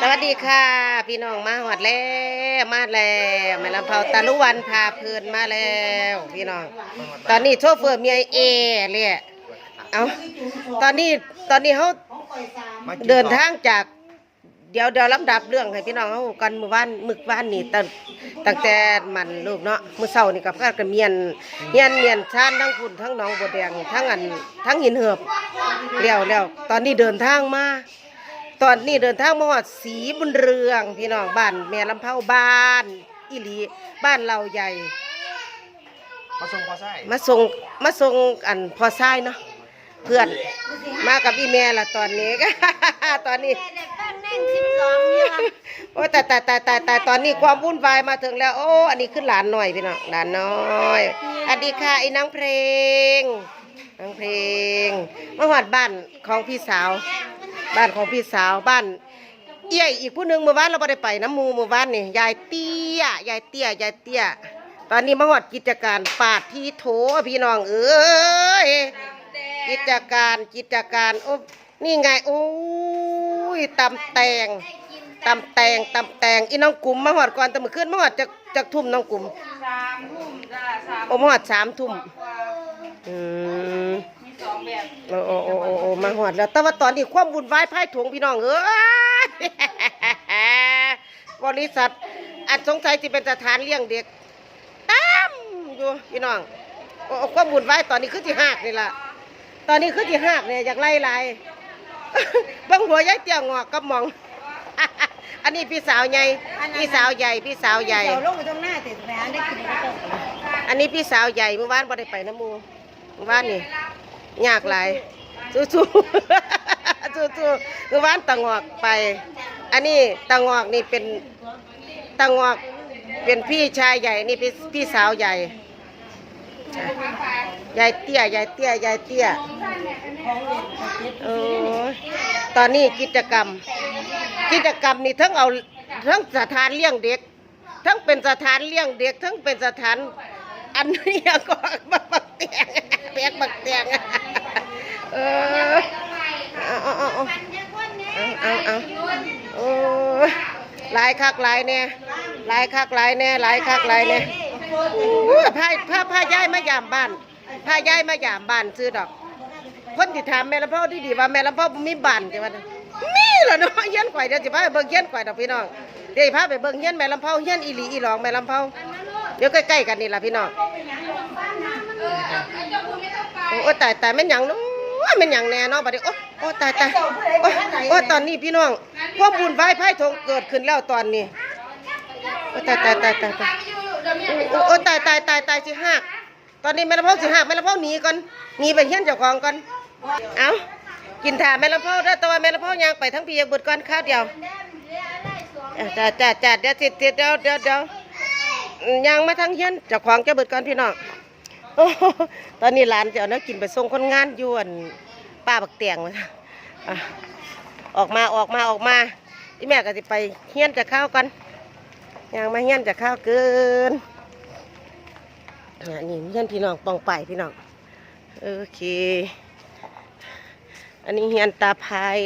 สวัสดีค่ะ พี่น้องมาหอดแล้วมาแล้วแม่ลำเผาตาลุวันพาเพลินมาแล้ว พี่น้อง ตอนนี้โชเฟอร์เมียเอเลยเอาตอนนี้ตอนนี้เขาเดินทางจากเดี๋ยวเดี๋ยวลำดับเรื่องให้พี่น้องเขากันมือวานมึกวานนี่ตั้งตั้งแต่มันลูกเนาะมือเศร้านี่กับกันเมียนเมียนเมียนชานทั้งคุณทั้งน้องบัวแดงทั้งอันทั้งหินเหือบเลี้ยวแล้วตอนนี้เดินทางมา ตอนนี้เดินทางมาฮอดสีบุญเรือง พี่น้องบ้านแม่ลำเผาบ้านอีหลีบ้านเราใหญ่ มาส่งพอไส้มาส่งมาส่งอันพอซ้ายเนาะเพื่อนมากับอีแม่ละตอนนี้ ตอนนี้โอ้แต่แต่แต่แต่แต่ตอนนี้ความวุ่นวายมาถึงแล้ว โอ้อันนี้ขึ้นหลานหน่อยพี่น้องหลานน้อยอดีค่ะไอ้น้องเพลงน้องเพลงมาหอดบ้านของพี่สาว บ้านของพี่สาวบ้าน เอี้ยอีกผู้หนึ่งเมื่อวานเราไม่ได้ไปน้ำหมูเมื่อวานนี่ยายเตี้ยยายเตี้ยยายเตี้ย ตอนนี้มาหอดกิจการปาดที่โถพี่น้องเอ้ยกิจการกิจการโอ้นี่ไงโอ้ยตำแตงตำแตงตำแตงอีน้องกลุ่มมาหอดก่อนแต่เมื่อคืนมาหอดจากจากทุ่มน้องกลุ่มสามทุ่มจ้าสามโอ้มาหอดสามทุ่มกว่าอืมมีสองแบบ โอ้โอ้โอ้โอ้โอ้มาหอดแล้ว แต่ว่าตอนนี้ความบุญวายพ่ายถวงพี่น้องเอ้ยบริษัทอันสงสัยที่เป็นสถานเลี้ยงเด็กตามอยู่พี่น้องโอ้โอ้ความบุญวายตอนนี้คือที่หักนี่ล่ะตอนนี้คือที่หักเนี่ยอยากไล่ไล่บางหัวยายเตี้ยงอกกับหมอง อันนี้พี่สาวใหญ่พี่สาวใหญ่พี่สาวใหญ่เดี๋ยวลงไปตรงหน้าติดแหวนได้กินแล้วก็อันนี้พี่สาวใหญ่เมื่อวานบ่ได้ไปน้ำหมูเมื่อวานนี่ ยากหลายสู้ๆสู้ๆเมื่อวานตะงอกไป อันนี้ตะงอกนี่เป็นตะงอกเป็นพี่ชายใหญ่นี่พี่พี่สาวใหญ่ยายเตี้ยยายเตี้ยยายเตี้ยโอ้ตอนนี้กิจกรรม กิจกรรมนี่ทั้งเอาทั้งสถานเลี้ยงเด็ก ทั้งเป็นสถานเลี้ยงเด็ก ทั้งเป็นสถานอันนี้ก็ บักบักเตียงแบกบักเตียงเออเอาเอาเอาเอาเอาเอาโอ้หลายคักหลายแน่หลายคักหลายแน่หลายคักหลายแน่อู้พาพาพาย้ายมายามบ้านพาย้ายมายามบ้านซื้อดอกคนที่ถามแม่ลำพ่อที่ดีว่าแม่ลำพ่อมีบ้านจังว่ามีเหรอเนาะเฮียนข่อยเดี๋ยวสิพาไปเบิ่งเฮียนข่อยดอกพี่น้องเดี๋ยวพาไปเบิ่งเฮียนแม่ลำพ่อเฮียนอีหลีอีหลองแม่ลำพ่อเดี๋ยวใกล้ๆกันนี่ล่ะพี่น้อง โอ้ตายตายแม่นหยังเนาะแม่นหยังแน่เนาะบัดนี้โอ้โอ้ตายตายโอ้โอ้ตอนนี้พี่น้องความบุญไหว้ไพ่ทงเกิดขึ้นแล้วตอนนี้โอ้ตายตายตายตายตายโอ้โอ้ตายตายตายตายสิหักตอนนี้แม่ลำพ่อสิหักแม่ลำพ่อหนีก่อนหนีไปเฮี้ยนเจ้าของก่อนเอากินถาแม่ลำพ่อได้ตัวแม่ลำพ่อยางไปทั้งปียากบิดก่อนข้าวเดียวจ้าจ้าจ้าเดี๋ยวเดี๋ยวเดี๋ยวเดี๋ยวเดี๋ยวยางมาทั้งเฮี้ยนเจ้าของจะบิดก่อนพี่น้อง ตอนนี้หลานจะเอาเนื้อกินไปส่งคนงานยวนป้าบักเตียงมาออกมาออกมาออกมาที่แม่ก็จะไปเฮียนจะข้าวกันยางมาเฮียนจะข้าวเกินนี่เฮียนพี่น้องปองไปพี่น้องโอเค อันนี้เฮียนตาพาย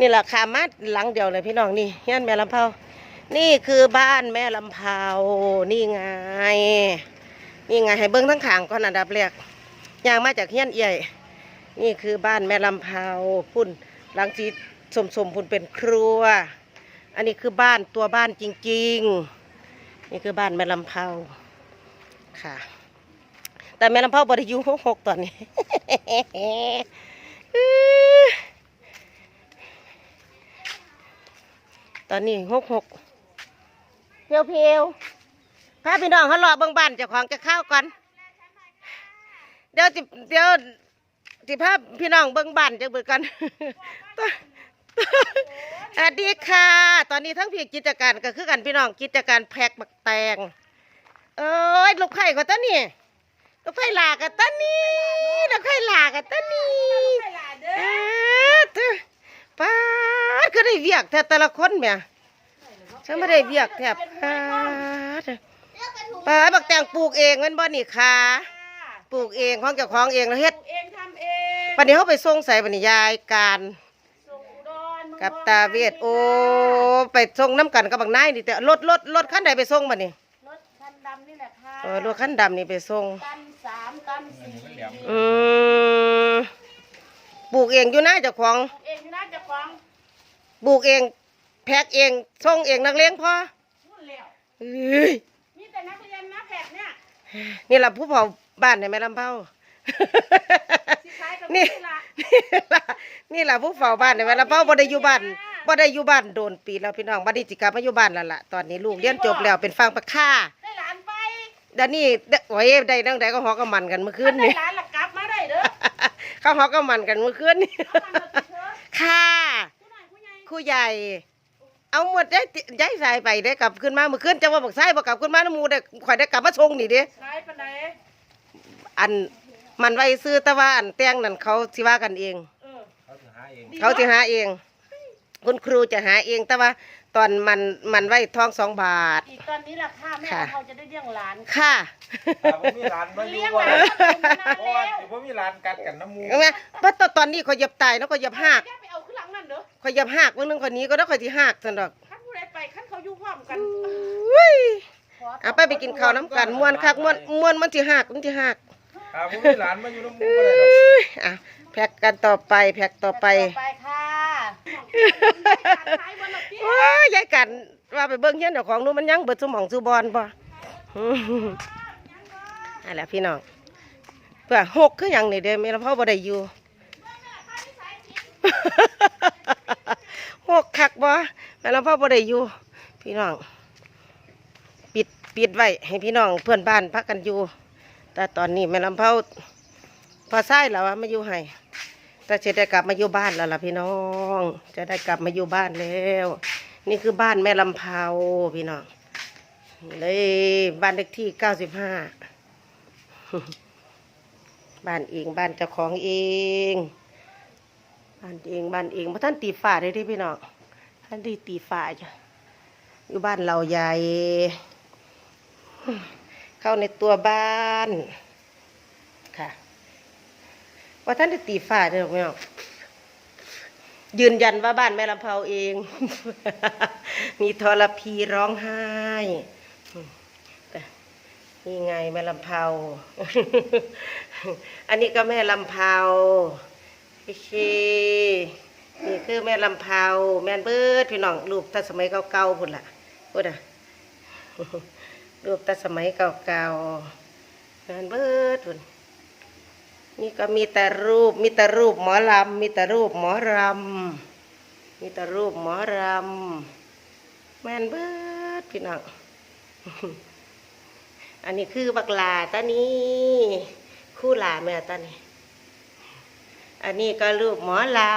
นี่แหละขามาหลังเดียวเลยพี่น้องนี่เฮียนแม่ลำเผานี่คือบ้านแม่ลำเผานี่ไง นี่ไงให้เบิ้งทั้งขางก่อนอันดับแรกยางมาจากเฮียนเอี่ยนี่คือบ้านแม่ลำเผาพุ่นหลังจีสมสมพุ่นเป็นครัว อันนี้คือบ้านตัวบ้านจริง ๆ นี่คือบ้านแม่ลำเผาค่ะ แต่แม่ลำเผาบริยูหกหกตอนนี้ตอนนี้หกหกเพียวเพียว พาพี่น้องเขารอเบิ่งบ้านเจ้าของจะเข้าวก่อนเดี๋ยวจิเดี๋ยวจิพาพี่น้องเบิ่งบ้านจะเบิ่งกันสวัสดีค่ะ ตอนนี้ทั้งพี่กิจการก็คือกันพี่น้องกิจการแพ็กบักแตงเอ้ยลูกไข่ก็ตอนนี้ลูกไข่หลากันตอนนี้ลูกไข่หลากันตอนนี้เอ๊ะเธอป้าก็ได้เวียกแทบแต่ละคนแหม่ยฉันไม่ได้เวียกแทบป้า ป้าดบักแตงปลูกเองแมันบ่นี่ค่ะปลูกเองของเจ้าของเองแล้วเฮ็ดเองทำเองปันนี้เขาไปส่งใส่ปันนี้ยายการส่งอุดรเมืกับตาเวทโอ้ไปส่งน้ำกันกับบักนายนี่แต่รถรถรถคันใดไปส่งบัดนี้รถคันดำนี่แหละค่ะเออรถคันดำนี่ไปส่งตันสามตันสี่อืมปลูกเองอยู่นะเจ้าของเองน่าจะฟังปลูกเอง แพ็กเองส่งเองนักเลี้ยงพอนู่นแล้ว เอ้ย นี่ยนี่ล่ะผู้เผาบ้านในแม่ลำเผาสิขายกับนี่นี่ละนี่ล่ะนี่ล่ะผู้เฝ้าบ้านในแม่ลำเผาบ่ได้อยู่บ้านบ่ได้อยู่บ้านโดนปีแล้วพี่น้องบัดนี้สิกลับมาอยู่บ้านแล้วล่ะตอนนี้ลูกเรียนจบแล้วเป็นฟังปะค่าได้หลานไปดานนี่เด้อโอ้ยได้ตั้งแต่ก็ฮอกกับมันกันเมื่อคืนได้นี่หลานหลักกลับมาได้เด้อเขาฮอกกับมันกันเมื่อคืนนี่เอามาเถอะเถอะค่ะผู้หน่อยผู้ใหญ่ครูใหญ่ เอาหมดได้ย้ายสายไปได้กลับขึ้นมาเมื่อคืนจะว่าบอกสายบ่กลับขึ้นมาน้ำหมูได้ข่อยได้กลับมาชงนี่เด้ขายปานใดอันมันไว้ซื้อแต่ว่าอันแต่งนั่นเขาสิว่ากันเอง เออเขาถึงหาเองเขาจะหาเอง คุณครูจะหาเองแต่ว่าตอนมันมันไว้ทองสองบาท อีกตอนนี้ราคาแม่ค่ะ เขาจะได้เลี้ยงหลานค่ะแต่ผมมีร้านมาอยู่เลี้ยงหว่าลานมาเป็นมานานเพราะว่าแล้วอยู่ผมมีร้านกัดกันน้ำมูเห็นไหมเพราะตอนตอนนี้เขาเหยับตายแล้วก็เหยับหัก แค่ไปเอาขึ้ นหลังนั่นเด้อเขาเหยับหักวันนึงคนนี้ก็ต้องคอยที่หักสันดอกคันผู้ใดไปคันเขาอยู่พร้อมกันอุ้ยขอเอาไปไปกินข้าวน้ำกันมวนคักมวนมวนมันที่หักมันที่หักแต่ผมมีร้านมาอยู่น้ำมูก็เลยดอกเอ้ยอะแพ็กกันต่อไปแพ็กต่อไปไปค่ะขายบนหลักที่ว้ายยายกันว่าไปเบิ่งเฮียนเจ้าของนู้นมันยังเบิดสมองสุบอลป่ะอะไรพี่น้องเพื่อหกคืออย่างนี่เด้ไม่ละพ่อบ่ได้อยู่ หกคักบ่แม่ละพ่อบ่ได้อยู่ พี่น้อง ปิดปิดไว้ให้พี่น้องเพื่อนบ้านพักกันอยู่ แต่ตอนนี้แม่ลำเผาพอไส้แล้วมาอยู่ให้แต่จะได้กลับมาอยู่บ้านแล้วล่ะพี่น้อง จะได้กลับมาอยู่บ้านแล้ว นี่คือบ้านแม่ลำเผาพี่น้องเลยบ้านเลขที่เก้าสิบห้าบ้านเองบ้านเจ้าของเอง บ้านเองบ้านเองเพราะท่านตีฝาได้ที่พี่น้องท่านดีตีฝาจ้ะอยู่บ้านเราใหญ่เข้าในตัวบ้านค่ะว่าท่านได้ตีฝาเด้อพี่น้องยืนยันว่าบ้านแม่ลำเผาเอง มีทรพีร้องไห้แต่นี่ไงแม่ลำเผาอันนี้ก็แม่ลำเผา เคนี่คือแม่ลำเผาแม่นเบิดพี่น้องรูปถ้าสมัยเก่าๆพุ่นล่ะพุ่นอะรูปแต่สมัยเก่าๆงานเบิดพุ่นนี่ก็มีแต่รูปมีแต่รูปหมอลำมีแต่รูปหมอรำมีแต่รูปหมอรำแม่นเบิดพี่น้องอันนี้คือบักลาตานี้คู่หลาแม่ตานี้ อันนี้ก็รูปหมอลำ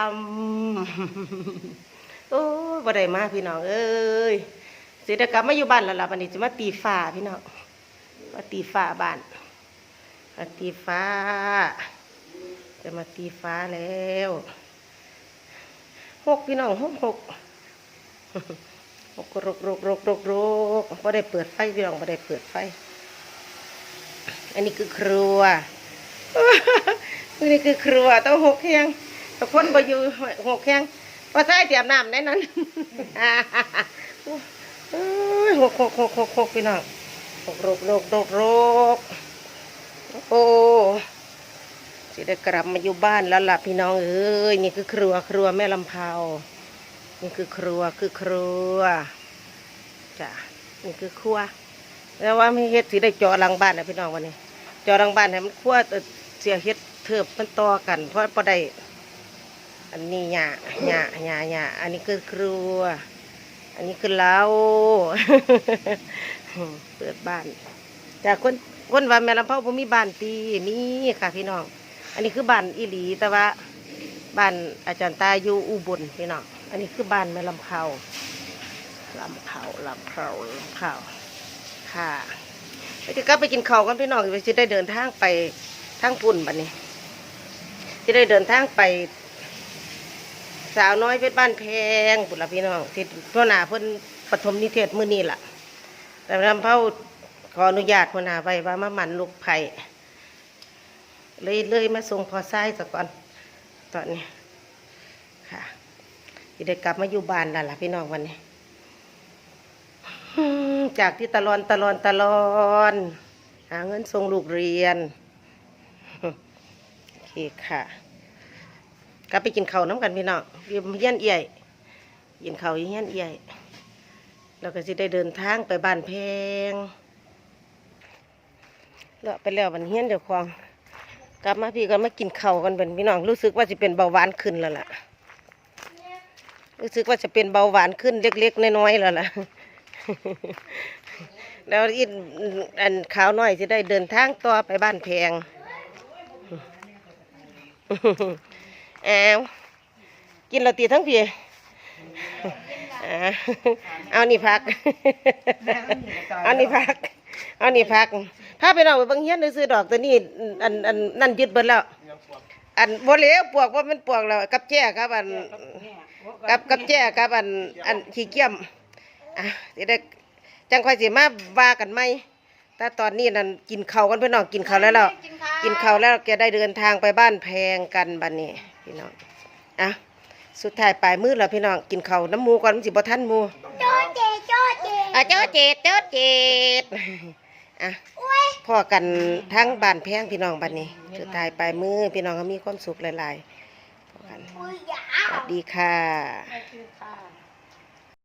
โอ้บ่ได้มาพี่น้อง เอ้ยสิได้กลับมาอยู่บ้านแล้วล่ะวันนี้จะมาตีฟ้าพี่น้องมาตีฟ้าบ้านมาตีฟ้า จะมาตีฟ้าแล้วหกพี่น้องหกหกหกรกรกรกรกรกพอได้เปิดไฟพี่น้องพอได้เปิดไฟ อันนี้คือครัว นนี้คือครัวต้องหกแข้งแต่คนบ่อยู่หกแข้งพอใส่เตรียมน้ำได้นั้นอ้ยหกหกหกหกหกพี่น้องหกโรกโรกโรกโรกโอ้สิได้กลับมาอยู่บ้านแล้วล่ะพี่น้องเอ้ยนี่คือครัวครัวแม่ลำเผานี่คือครัวคือครัวจ้ะนี่คือครัว แล้วว่าไม่เฮ็ดสิได้จอหลังบ้านนะพี่น้องวันนี้จอหลังบ้านให้มันครัวเสียเฮ็ด เทิบมันต่อกัน เพราะพอได้ อันนี้หญ้าหญ้าหญ้าหญ้าอันนี้คือครัว อันนี้คือเราเปิดบ้านจากคนคนว่าแม่ลำเผาผมมีบ้านตีมีค่ะพี่น้อง อันนี้คือบ้านอีหลีแต่ว่าบ้านอาจารย์ตาอยู่อุบลพี่น้อง อันนี้คือบ้านแม่ลำเผาลำเผาลำเผาลำเผาค่ะไปจะกลับไปกินข้าวกันพี่น้องไปจะได้เดินทางไปทางปุ่นบัดนี้ จะได้เดินทางไปสาวน้อยเพชรบ้านแพงบุตรพี่น้องที่พ่อหนาเพิ่นปฐมนิเทศมื้อนี้ล่ะ แต่ลำเผาขออนุญาตพ่อหนาไว้ว่ามาหมันลูกไผ่เลยเลยมาส่งพอซ้ายซะก่อนตอนนี้ค่ะสิได้กลับมาอยู่บ้านแล้วล่ะพี่น้องวันนี้จากที่ตะลอนตะลอนตะลอน หาเงินส่งลูกเรียน เคค่ะกลับไปกินข้าวน้ำกันพี่น้องเยี่ยมเยี่ยนเอี่ยกินข้าวเยี่ยนเอี่ยยแล้วก็สิได้เดินทางไปบ้านแพงเลาะไปแล้ววันเฮียนเดี๋ยวควงกลับมาพี่ก็มากินข้าวกันเป็นพี่น้องรู้สึกว่าจะเป็นเบาหวานขึ้นแล้วล่ะ รู้สึกว่าจะเป็นเบาหวานขึ้นเล็กๆน้อยๆแล้วล่ะแล้วอีอันขาวน้อยจะได้เดินทางต่อไปบ้านแพง แอวกินเราตีทั้งพี่อ่าเอานี่พัก เอานี่พัก เอานี่พักพาไปน้องไปบางเฮียนซื้อดอกตัวนี้อันอันนั่นยึดเบิดแล้ว อันบ่เลวปวกว่ามันปวกแล้วกับแจ้ครับอันกับกับแจ้ครับอันอันขี้เกียจอะสิได้จังคอยสิมาว่ากันไหม แต่ตอนนี้นั่นกินข้าวกันพี่น้องกินข้าวแล้วแล้วกินข้าวกินข้าวแล้วแกได้เดินทางไปบ้านแพงกันบัดนี้พี่น้องอะสุดท้ายปลายมือแล้วพี่น้องกินข้าวน้ำหมูก่อนมันสิบ่ทันหมูโจเจโจเจอะเจ้าเจ็ดเจ้าเจ็ดอะพ่อกันทั้งบ้านแพงพี่น้องบัดนี้สุดท้ายปลายมือพี่น้องก็มีความสุขหลายๆพอกันอุ้ยอย่าสวัสดีค่ะไม่คือค่ะ